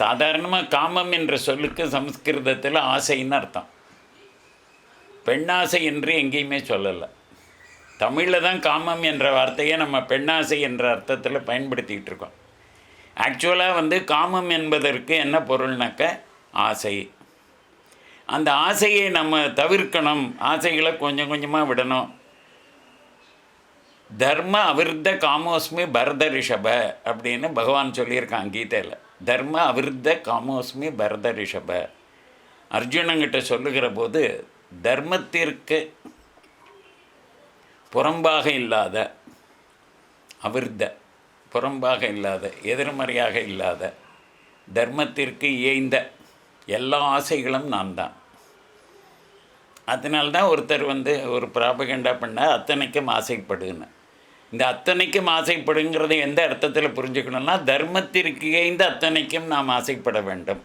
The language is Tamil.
சாதாரணமாக காமம் என்ற சொல்லுக்கு சமஸ்கிருதத்தில் ஆசைன்னு அர்த்தம். பெண்ணாசை என்று எங்கேயுமே சொல்லலை. தமிழில் தான் காமம் என்ற வார்த்தையை நம்ம பெண்ணாசை என்ற அர்த்தத்தில் பயன்படுத்திக்கிட்டு இருக்கோம். ஆக்சுவலாக வந்து காமம் என்பதற்கு என்ன பொருள்னாக்க ஆசை. அந்த ஆசையை நம்ம தவிர்க்கணும். ஆசைகளை கொஞ்சம் கொஞ்சமாக விடணும். தர்ம அவிர்த காமோஸ்மி பரத ரிஷப அப்படின்னு பகவான் சொல்லியிருக்கான் கீதையில். தர்ம அவிருத்த காமோஸ்மி பரத ரிஷப அர்ஜுனங்கிட்ட சொல்லுகிற போது தர்மத்திற்கு புறம்பாக இல்லாத அவிர்த புறம்பாக இல்லாத எதிர்மறையாக இல்லாத தர்மத்திற்கு இயைந்த எல்லா ஆசைகளும் நான் தான் அதனால்தான் ஒருத்தர் வந்து ஒரு ப்ராபகண்டா பண்ண அத்தனைக்கும் ஆசைப்படுன்னு. இந்த அத்தனைக்கும் ஆசைப்படுங்கிறது எந்த அர்த்தத்தில் புரிஞ்சுக்கணும்னா தர்மத்திற்கு இந்த அத்தனைக்கும் நாம் ஆசைப்பட வேண்டும்.